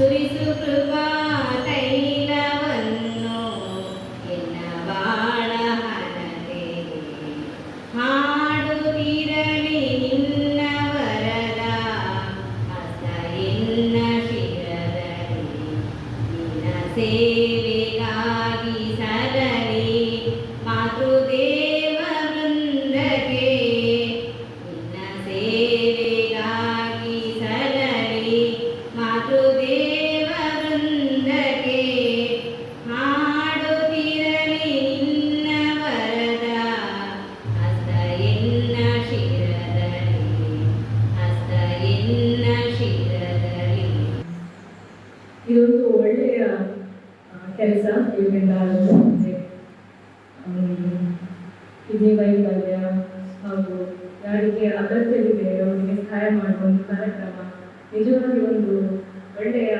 சுரிசு கிருபா ಕೆಲಸ ಇವರಿಂದ ಆರಂಭಿಸಿದೆ ಕಿಡ್ನಿ ವೈಫಲ್ಯ ಹಾಗೂ ಯಾರಿಗೆ ಅಗತ್ಯವಿದೆ ಅವರಿಗೆ ಸಹಾಯ ಮಾಡುವ ಒಂದು ಕಾರ್ಯಕ್ರಮ ನಿಜವಾಗಿ ಒಂದು ಒಳ್ಳೆಯ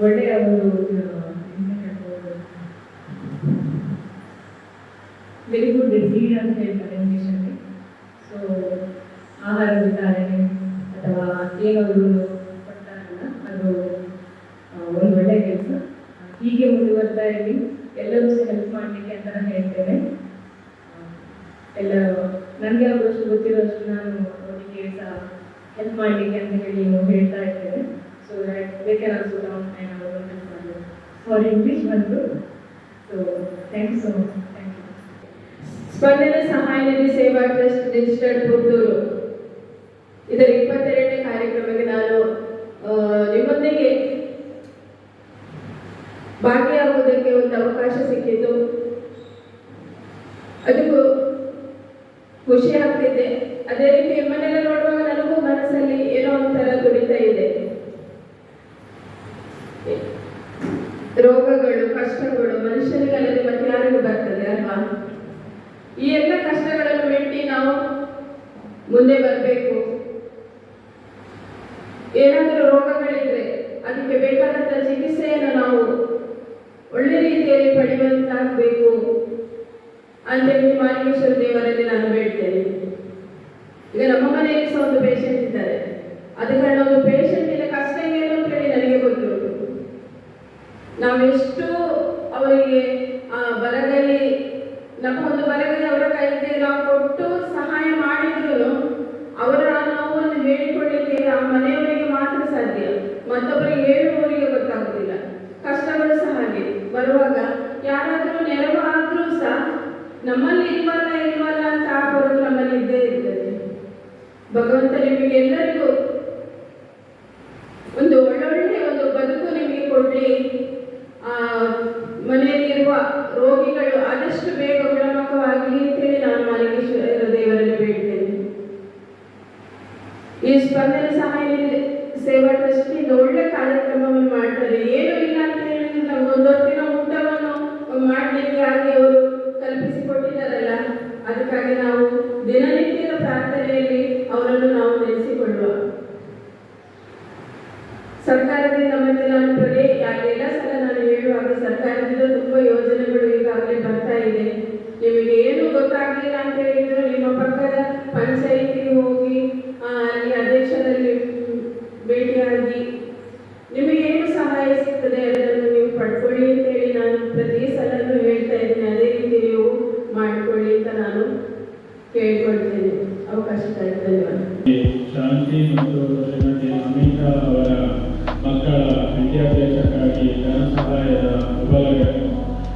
ಒಳ್ಳೆಯ ಒಂದು ವೆರಿ ಗುಡ್ ಡಿಸೀಡ್ ಅಂತ ಹೇಳ್ತಾರೆ ಇಂಗ್ಲೀಷಲ್ಲಿ. ಸೊ ಆಹಾರ ವಿತರಣೆ ಅಥವಾ ಏನವರು ಕೊಡ್ತಾರಲ್ಲ ಅದು ಆ, ಒಂದು ಒಳ್ಳೆಯ ಕೆಲಸ ಹೀಗೆ ಮುಂದುವರ್ತಾ ಇರಲಿ ಎಲ್ಲರೂ ಸಹ ಹೆಲ್ಪ್ ಮಾಡಲಿಕ್ಕೆ ಅಂತ ನಾನು ಹೇಳ್ತೇನೆ. ಎಲ್ಲ, ನನಗೆ ಆಗುವಷ್ಟು ಗೊತ್ತಿರೋಷ್ಟು ನಾನು ಅವರಿಗೆ ಸಹ ಹೆಲ್ಪ್ ಮಾಡಲಿಕ್ಕೆ ಅಂತ ಹೇಳಿ ಹೇಳ್ತಾ ಇರ್ತೇನೆ ಸೊ ಕ್ಯಾನ್ ಆಲ್ಸೋ ಡೌನ್ ಅವರು ಫಾರ್ ಇಂಗ್ಲೀಷ್ ಬಂದು. So thank you so much thank you Spandana Sahayanidhi Seva trust registered Puttur. ಇದರ ಇಪ್ಪತ್ತೆರಡನೇ ಕಾರ್ಯಕ್ರಮಕ್ಕೆ ನಾನು ನಿಮ್ಮೊಂದಿಗೆ ಭಾಗಿಯಾಗುವುದಕ್ಕೆ ಒಂದು ಅವಕಾಶ ಸಿಕ್ಕಿತು ಅದಕ್ಕೂ ಖುಷಿ ಆಗ್ತಿದೆ. ಅದೇ ರೀತಿ ನಿಮ್ಮನ್ನೆಲ್ಲ ನೋಡುವಾಗ ನನಗೂ ಮನಸ್ಸಲ್ಲಿ ಏನೋ ಒಂಥರ ದುಡಿತಾ ಇದೆ. ರೋಗಗಳು, ಕಷ್ಟಗಳು ಮನುಷ್ಯರಿಗಲ್ಲದೆ ಮತ್ತೆ ಯಾರಿಗೂ ಬರ್ತದೆ ಅಲ್ವಾ ಈ ಎಲ್ಲ ಕಷ್ಟಗಳನ್ನು ಮೆಟ್ಟಿ ನಾವು ಮುಂದೆ ಬರಬೇಕು ಏನಾದರೂ ರೋಗಗಳಿದ್ರೆ ಅದಕ್ಕೆ ಬೇಕಾದಂತ ಚಿಕಿತ್ಸೆಯನ್ನು ನಾವು ಒಳ್ಳೆ ರೀತಿಯಲ್ಲಿ ಪಡೆಯುವಂತಾಗಬೇಕು ಅಂತೇಳಿ ಮಾಲಿಕೇಶ್ವರ ದೇವರಲ್ಲಿ ನಾನು ಬೇಡ್ತೇನೆ ಈಗ ನಮ್ಮ ಮನೆಯಲ್ಲಿ ಸಹ ಒಂದು ಪೇಷಂಟ್ ಇದ್ದಾರೆ. ಅದಕ್ಕೆ ಕಾರಣ ಒಂದು ಇಲ್ಲ ಕಷ್ಟ ಏನು ಅಂತ ಹೇಳಿ ನನಗೆ ಗೊತ್ತುಂಟು. ನಾವೆಷ್ಟು ಅವರಿಗೆ ಆ, ಬಲಗೈ ನಮ್ಮ ಒಂದು ಬರಗೈ ಅವರ ಕೈಗೆ ನಾವು ಕೊಟ್ಟು ಸಹಾಯ ಮಾಡಿದ್ರು ಅವರ ನೋವನ್ನು ಹೇಳಿಕೊಳ್ಳಿಕ್ಕೆ ಆ ಮನೆಯವರಿಗೆ ಮಾತ್ರ ಸಾಧ್ಯ. ಮತ್ತೊಬ್ಬರಿಗೆ ಹೇಳುವವರಿಗೆ ಗೊತ್ತಾಗುದಿಲ್ಲ. ಕಷ್ಟಗಳು ಸಹ ಹಾಗೆ. ಬರುವಾಗ ಯಾರಾದರೂ ನೆರವು ಸಹ ನಮ್ಮಲ್ಲಿ ಇಲ್ವಲ್ಲ ಇಲ್ವಲ್ಲ ಅಂತ ಆಗೋದು ನಮ್ಮಲ್ಲಿ ಇದ್ದೇ ಇರ್ತದೆ ಭಗವಂತ ನಿಮಗೆ ಎಲ್ಲರಿಗೂ ಒಂದು ಒಳ್ಳೊಳ್ಳೆ ಒಂದು ಬದುಕು ನಿಮಗೆ ಕೊಡಲಿ. ಆ, ಮನೆಯಲ್ಲಿರುವ ರೋಗಿಗಳು ಆದಷ್ಟು ಬೇಗ ಗುಣಮುಖವಾಗಲಿ ಅಂತೇಳಿ ನಾನು ಮಾಲಿಕೇಶ್ವರ ದೇವರಲ್ಲಿ ಬೇಡ್ತೇನೆ. ಈ ಸ್ಪಂದನ ಸಹಾಯ ಸೇವಾ ಟ್ರಸ್ಟಿಂದ ಒಳ್ಳೆ ಕಾರ್ಯಕ್ರಮವನ್ನು ಮಾಡ್ತಾರೆ. ಏನು ಇಲ್ಲ ಅಂತ ಹೇಳಿದ್ರೆ ನಮ್ಗೆ ಒಂದೊತ್ತಿನ ಊಟವನ್ನು ಮಾಡಲಿಕ್ಕೆ ಆಗಿ ಅವರು ಕಲ್ಪಿಸಿಕೊಟ್ಟಿದ್ದಾರಲ್ಲ, ಅದಕ್ಕಾಗಿ ನಾವು ದಿನನಿತ್ಯದ ಪ್ರಾರ್ಥನೆಯಲ್ಲಿ ಅವರನ್ನು ನಾವು ನೆನೆಸಿಕೊಳ್ಳುವ. ಸರ್ಕಾರದಿಂದ ಮತ್ತೆ ನಾನು ಪ್ರದೇ ಎಲ್ಲ ಸಲ ನಾನು ಹೇಳುವಾಗ ಸರ್ಕಾರದಿಂದ ತುಂಬಾ ಯೋಜನೆಗಳು ಈಗಾಗಲೇ ಬರ್ತಾ ಇದೆ. ನಿಮಗೆ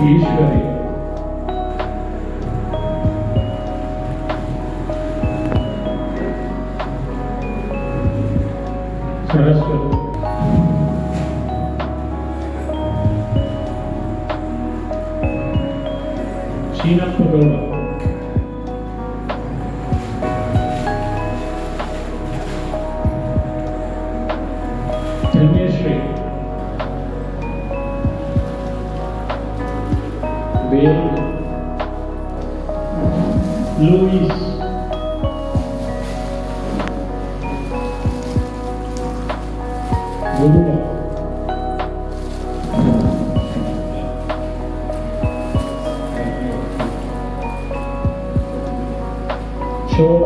e escravidão. Chúa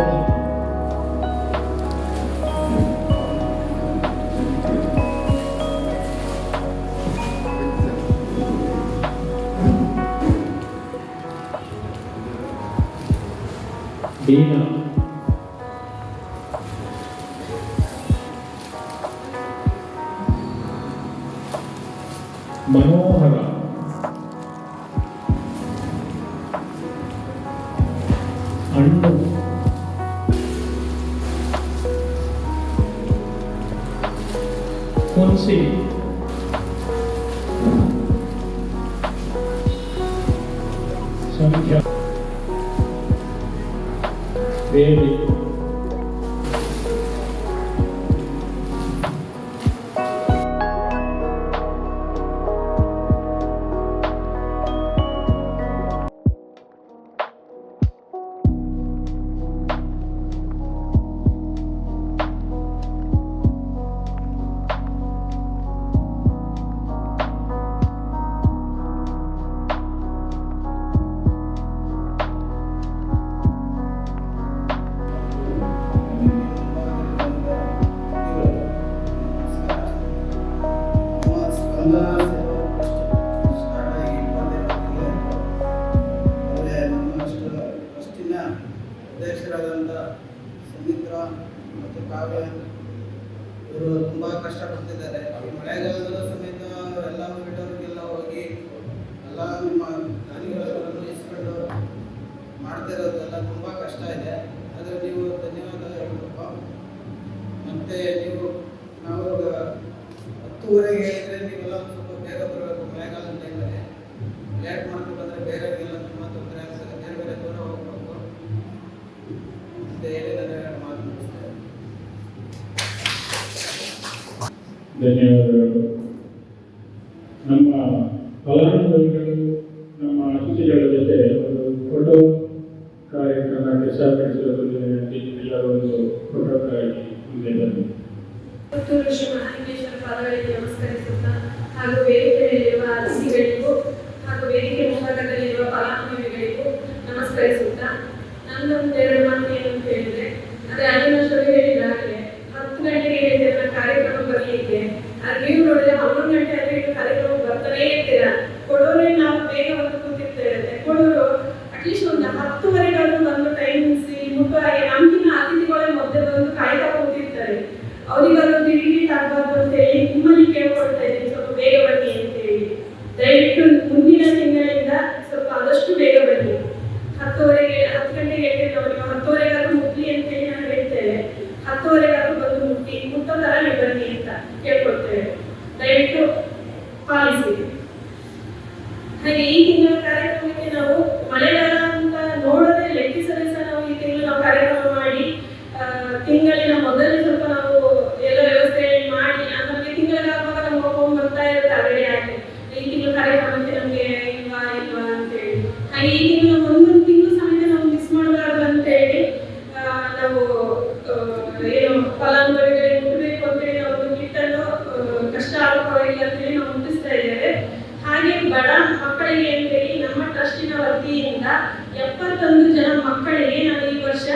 Bí nào Manohara Baby. ತುಂಬ ಕಷ್ಟಪಡ್ತಿದ್ದಾರೆ. ಮಳೆಗಾಲದಲ್ಲೂ ಮಳೆಗಾಲದ ಸಮೇತ ಎಲ್ಲ ಫಿಲ್ಟರ್ಗೆಲ್ಲ ಹೋಗಿ ಎಲ್ಲ ನಿಮ್ಮ ದಾನಿಗಳನ್ನು ಇಸ್ಕೊಂಡು ಮಾಡ್ತಿರೋದೆಲ್ಲ ತುಂಬ ಕಷ್ಟ ಇದೆ. ಆದರೆ ನೀವು ಧನ್ಯವಾದ ಹೇಳ್ಬೇಕಪ್ಪ ಮತ್ತು ನೀವು ನಾವು ಹತ್ತುವರೆಗೆ ಹೇಳಿದರೆ ನೀವೆಲ್ಲ ಒಂದು ಸ್ವಲ್ಪ ಬೇಗ ಬರಬೇಕು ಮಳೆಗಾಲದ ಟೈಮಲ್ಲಿ ಲೇಟ್ ಮಾಡ್ಬೇಕಂದ್ರೆ ಬೇರೆಯವರಿಗೆಲ್ಲ ತುಂಬ ತೊಂದರೆ ಆಗ್ತದೆ ಬೇರೆ ಬೇರೆ ದೂರ ಹೋಗ್ಬೇಕು ಅಂತ ಹೇಳಿ ನಾನು ಎರಡು ಮಾತು ಮುಗಿಸ್ತೇನೆ ಧನ್ಯವಾದಗಳು. ನಮ್ಮ ಫಲಾನುಭವಿಗಳು ನಮ್ಮ ಅತಿಥಿಗಳ ಜೊತೆ ಒಂದು ಫೋಟೋ ಕಾರ್ಯಕ್ರಮಕ್ಕೆ ಸಹಕರಿಸುವುದರಲ್ಲಿ ಎಲ್ಲರೂ ಫೋಟೋಕ್ಕಾಗಿ ಮುಂದೆ ನಮಸ್ಕರಿಸುತ್ತಾ ಹಾಗೂ ಹಾಗೂ ವೇದಿಕೆ ಮುಂಭಾಗದಲ್ಲಿರುವ ಫಲಾನುಭವಿಗಳಿಗೂ ನಮಸ್ಕರಿಸುತ್ತಾ ನನ್ನೊಂದು ಎರಡು ಮಾತು ಏನು ಅಂತ ಹೇಳಿದ್ರೆ ಅದೇ ಅನಿಮೇಶ್ವರಿ ಹೇಳಿದಾಗಲೇ ಹತ್ತು ಗಂಟೆಗೆ ಹೇಳಿದ್ರೆ ನನ್ನ ಕಾರ್ಯಕ್ರಮ ಬರಲಿಕ್ಕೆ ಅದು ನೀವು ನೋಡಿದ್ರೆ ಹನ್ನೊಂದು ಗಂಟೆ ಆದರೆ ಇದು ಕಾರ್ಯಕ್ರಮ ಬರ್ತಾನೇ ಇರ್ತೀರ ಕೊಡೋರೆ ನಾವು ಬೇಗ ಬಂದು ಕೂತಿರ್ತೇವೆ ಕೊಡೋರು ಅಟ್ಲೀಸ್ಟ್ ಒಂದು ಹತ್ತುವರೆಗಾದ್ರೂ ಬಂದು ಟೈಮಿಂಗ್ಸ್ ಮುಟ್ಟು ಹಾಗೆ ನಮ್ಗಿನ್ನ ಅತಿಥಿಗಳೇ ಮೊದಲೇ ಬಂದು ಕಾಯ್ತಾ ಕೂತಿರ್ತಾರೆ ಡಿಲೀಟ್ ಆಗಬಾರ್ದು ಅಂತ ಹೇಳಿ ನಿಮ್ಮಲ್ಲಿ ಕೇಳ್ಕೊಳ್ತಾ ಇದ್ದೀನಿ. ಸ್ವಲ್ಪ ಬೇಗ ಬನ್ನಿ ಅಂತ ಹೇಳಿ. ದಯವಿಟ್ಟು ಬಡ ಮಕ್ಕಳಿಗೆ ಅಂತೇಳಿ ನಮ್ಮ ಟ್ರಸ್ಟಿನ ವತಿಯಿಂದ ಎಪ್ಪತ್ತೊಂದು ಜನ ಮಕ್ಕಳಿಗೆ ನಾವು ಈ ವರ್ಷ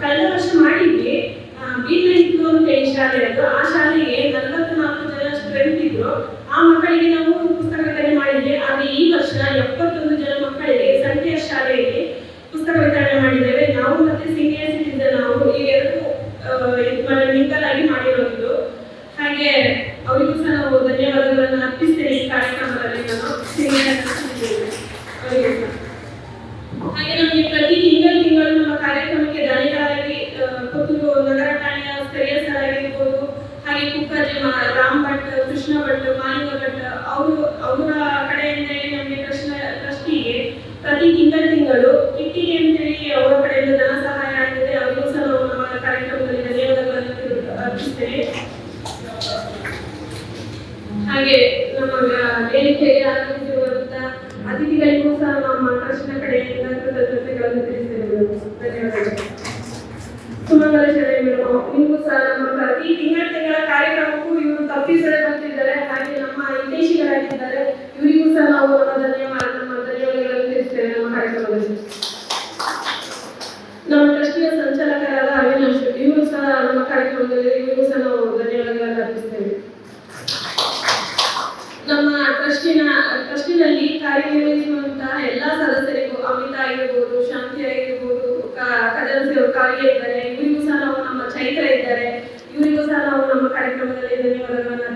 ಕಳೆದ ವರ್ಷ ಮಾಡಿದ್ವಿ. ಬೀನ ಅಂತ ಹೇಳಿ ಶಾಲೆ ಅದು. ಆ ಶಾಲೆಗೆ ನಲವತ್ನಾಲ್ಕು ಜನ ಸ್ಟ್ರೆಂತ್ ಇದ್ರು. ಆ ಮಕ್ಕಳಿಗೆ ನಾವು ಪುಸ್ತಕ ವಿತರಣೆ ಮಾಡಿದ್ವಿ. ಆದರೆ ಈ ವರ್ಷ ಎಪ್ಪತ್ತೊಂದು ಜನ ಮಕ್ಕಳಿಗೆ ಸಂಖ್ಯೆಯ ಶಾಲೆಯಲ್ಲಿ ಪುಸ್ತಕ ವಿತರಣೆ ಮಾಡಿದ್ದೇವೆ. ನಾವು ಮತ್ತೆ ಸೀನಿಯರ್ ಸಿಟಿಸನ್ ನಾವು ಈ ಎರಡು ಮಿಂಗಲ್ ಆಗಿ ಮಾಡಿರೋದು. ಹಾಗೆ ಅವರಿಗೂ ಸಹ ನಾವು ಧನ್ಯವಾದಗಳನ್ನು ಅರ್ಪಿಸ್ತೇನೆ ಈ ಕಾರ್ಯಕ್ರಮದಲ್ಲಿ ನಾನು ಶ್ರೀನಿವಾಸ ಅವರಿಗೂ ಸಹ. ಹಾಗೆ ನಮಗೆ ಪ್ರತಿ ತಿಂಗಳು ತಿಂಗಳು ನಮ್ಮ ಕಾರ್ಯಕ್ರಮಕ್ಕೆ ದನಿಗಳಾಗಿ ಆ, ಪುತ್ತೂರು ನಗರ ಠಾಣೆಯ ಸ್ಥಳೀಯ ಸರ್ ಆಗಿರ್ಬೋದು ಹಾಗೆ ಕುಕ್ಕರ್ಜಿ ಮ- ರಾಮ್ ಭಟ್ ಕೃಷ್ಣ ಭಟ್ ಮಾಲಿಂಗ ಭಟ್ ಅವರು ಅವರ ಕಡೆಯಿಂದ ನಮಗೆ ಕೃಷ್ಣ ಟ್ರಸ್ಟಿಗೆ ಪ್ರತಿ ತಿಂಗಳು ತಿಂಗಳು ಕಿಟ್ಟಿಗೆ ಅಂತೇಳಿ ಅವರ ಕಡೆಯಿಂದ ಧನ ಸಹಾಯ ಆಗ್ತದೆ ಅವರಿಗೂ ಸಹ ನಾವು ನಮ್ಮ ಕಾರ್ಯಕ್ರಮದಲ್ಲಿ ಧನ್ಯವಾದಗಳನ್ನು ತಿರು- ಅರ್ಪಿಸ್ತೇನೆ ಹಾಗೆ ನಮ್ಮ ವೇದಿಕೆಗೆ ಆಗಮಿಸಿರುವಂತಹ ಅತಿಥಿಗಳಿಗೂ ಸಹ ನಮ್ಮ ಟ್ರಸ್ಟ್ನ ಕಡೆಯಿಂದ ಕೃತಜ್ಞತೆಗಳನ್ನು ತಿಳಿಸ್ತೇವೆ ಧನ್ಯವಾದಗಳು ಸುಮಂಗಲ ಶರಣೆ ಮೇಡಮ್ ನಿಮಗೂ ಸಹ ನಮ್ಮ ಪ್ರತಿ ತಿಂಗಳ ತಿಂಗಳ ಕಾರ್ಯಕ್ರಮಕ್ಕೂ ಇವರು ತಪ್ಪಿಸದೆ ಬರ್ತಿದ್ದಾರೆ ಹಾಗೆ ನಮ್ಮ ಹಿತೈಷಿಗಳಾಗಿದ್ದಾರೆ ಇವರಿಗೂ ಸಹ ನಾವು ನಮ್ಮ ಧನ್ಯವಾದ ನಮ್ಮ ಧನ್ಯವಾದಗಳನ್ನು ತಿಳಿಸ್ತೇವೆ ನಮ್ಮ ಕಾರ್ಯಕ್ರಮದಲ್ಲಿ. ನಮ್ಮ ಟ್ರಸ್ಟಿಯ ಸಂಚಾಲಕರಾದ ಅವಿನಾಶ್ ಇವರು ಸಹ ನಮ್ಮ ಕಾರ್ಯಕ್ರಮದಲ್ಲಿ, ಇವರಿಗೂ ಸಹ ನಾವು ಧನ್ಯವಾದಗಳನ್ನು ಅರ್ಪಿಸ್ತೇವೆ. ನಮ್ಮ ಟ್ರಸ್ಟಿನ, ಟ್ರಸ್ಟಿನಲ್ಲಿ ಕಾರ್ಯನಿರ್ವಹಿಸುವಂತಹ ಎಲ್ಲಾ ಸದಸ್ಯರಿಗೂ, ಅಮಿತಾ ಆಗಿರ್ಬೋದು, ಶಾಂತಿ ಆಗಿರ್ಬೋದು ಕದರ್ಸಿ ಕಾರ್ಯ ಇದ್ದಾರೆ, ಇವರಿಗೂ ಸಹ ನಾವು ನಮ್ಮ ಚೈತ್ರ ಇದ್ದಾರೆ, ಇವರಿಗೂ ಸಹ ನಾವು ನಮ್ಮ ಕಾರ್ಯಕ್ರಮದಲ್ಲಿ ಧನ್ಯವಾದಗಳನ್ನು